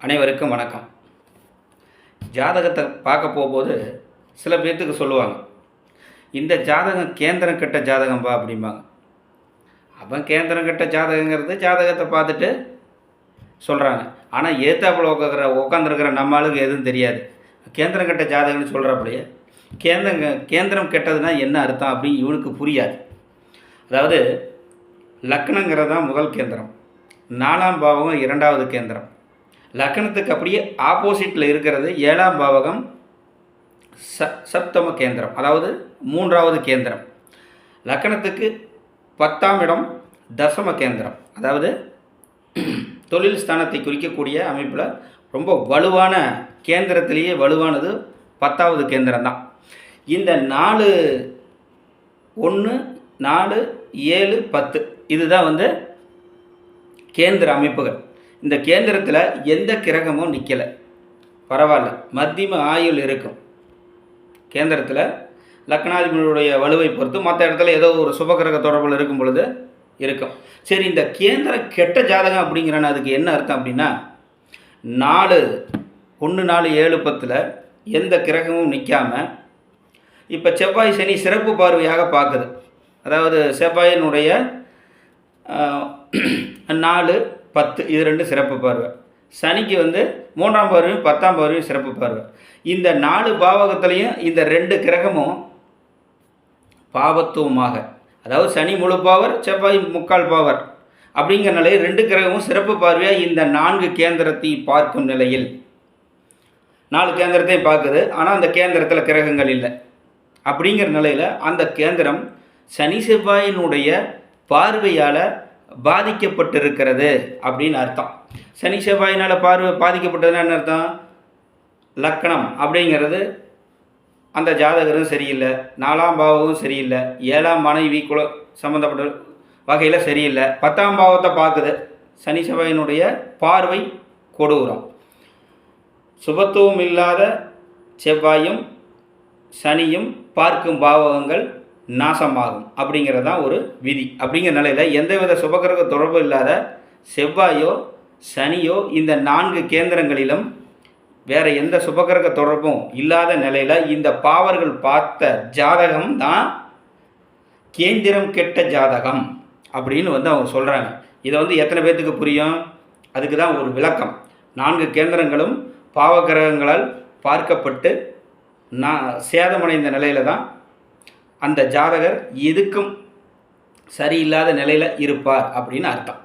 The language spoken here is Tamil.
அனைவருக்கும் வணக்கம். ஜாதகத்தை பார்க்க போகும்போது சில பேர்த்துக்கு சொல்லுவாங்க இந்த ஜாதகம் கேந்திரம் கெட்ட ஜாதகம்பா அப்படிம்பாங்க. அவன் கேந்திரம் கட்ட ஜாதகங்கிறது ஜாதகத்தை பார்த்துட்டு சொல்கிறாங்க ஆனால் ஏத்தாப்புல உட்கார உட்காந்துருக்கிற நம்ம ஆளுக்கு எதுவும் தெரியாது. கேந்திரம் கட்ட ஜாதகம்னு சொல்கிறப்படியே கேந்திரங்க கேந்திரம் கெட்டதுன்னா என்ன அர்த்தம்? அப்படின்னு இவனுக்கு புரியாது. அதாவது லக்னங்கிறது தான் முதல் கேந்திரம். நாலாம் பாவகம் இரண்டாவது கேந்திரம். லக்னத்துக்கு அப்படியே ஆப்போசிட்டில் இருக்கிறது ஏழாம் பாவகம் ச சப்தம கேந்திரம் அதாவது மூன்றாவது கேந்திரம். லக்னத்துக்கு பத்தாம் இடம் தசம கேந்திரம். அதாவது தொழில் ஸ்தானத்தை குறிக்கக்கூடிய அமைப்பில் ரொம்ப வலுவான கேந்திரத்திலேயே வலுவானது பத்தாவது கேந்திரம் தான். இந்த நாலு ஒன்று நாலு ஏழு பத்து இதுதான் வந்து கேந்திர அமைப்புகள். இந்த கேந்திரத்தில் எந்த கிரகமும் நிற்கலை பரவாயில்ல. மத்தியம ஆயுள் இருக்கும். கேந்திரத்தில் லக்னாதிபதியுடைய வலுவை பொறுத்து மற்ற இடத்துல ஏதோ ஒரு சுபகிரக தொடர்பில் இருக்கும் பொழுது இருக்கும். சரி இந்த கேந்திர கெட்ட ஜாதகம் அப்படிங்கிறன அதுக்கு என்ன அர்த்தம் அப்படின்னா நாலு ஒன்று நாலு ஏழு பத்தில் எந்த கிரகமும் நிற்காமல் இப்போ செவ்வாய் சனி சிறப்பு பார்வையாக பார்க்குது. அதாவது செவ்வாயினுடைய நாலு பத்து இது ரெண்டு சிறப்பு பார்வை. சனிக்கு வந்து மூன்றாம் பார்வையும் பத்தாம் பார்வையும் சிறப்பு பார்வை. இந்த நாலு பாவகத்துலேயும் இந்த ரெண்டு கிரகமும் பாவத்துவமாக. அதாவது சனி முழு பாவர் செவ்வாய் முக்கால் பாவர். அப்படிங்கிற நிலையில் ரெண்டு கிரகமும் சிறப்பு பார்வையாக இந்த நான்கு கேந்திரத்தை பார்க்கும் நிலையில். நாலு கேந்திரத்தையும் பார்க்குது. ஆனால் அந்த கேந்திரத்தில் கிரகங்கள் இல்லை. அப்படிங்கிற நிலையில் அந்த கேந்திரம் சனி செவ்வாயினுடைய பார்வையால் பாதிக்கப்பட்டிருக்கிறது அப்படின்னு அர்த்தம். சனி செவ்வாயினால் பார்வை பாதிக்கப்பட்டதுன்னா என்ன அர்த்தம்? லக்கணம் அப்படிங்கிறது அந்த ஜாதகரும் சரியில்லை. நாலாம் பாவமும் சரியில்லை. ஏழாம் மனைவி குல சம்மந்தப்பட்ட வகையில் சரியில்லை. பத்தாம் பாவத்தை பார்க்குது. சனி செவ்வாயினுடைய பார்வை கொடூரம். சுபத்துவம் இல்லாத செவ்வாயும் சனியும் பார்க்கும் பாவகங்கள் நாசமாகும் அப்படிங்கிறது தான் ஒரு விதி. அப்படிங்கிற நிலையில் எந்தவித சுபகிரக தொடர்பு இல்லாத செவ்வாயோ சனியோ இந்த நான்கு கேந்திரங்களிலும் வேறு எந்த சுபகிரக தொடர்பும் இல்லாத நிலையில் இந்த பாவர்கள் பார்த்த ஜாதகம் தான் கேந்திரம் கெட்ட ஜாதகம் அப்படின்னு வந்து அவங்க சொல்கிறாங்க இதை வந்து எத்தனை பேர்த்துக்கு புரியும்? அதுக்கு தான் ஒரு விளக்கம். நான்கு கேந்திரங்களும் பாவகிரகங்களால் பார்க்கப்பட்டு நான் சேதமடைந்த நிலையில் தான் அந்த ஜாதகர் எதுக்கும் சரியில்லாத நிலையில் இருப்பார் அப்படின்னு அர்த்தம்.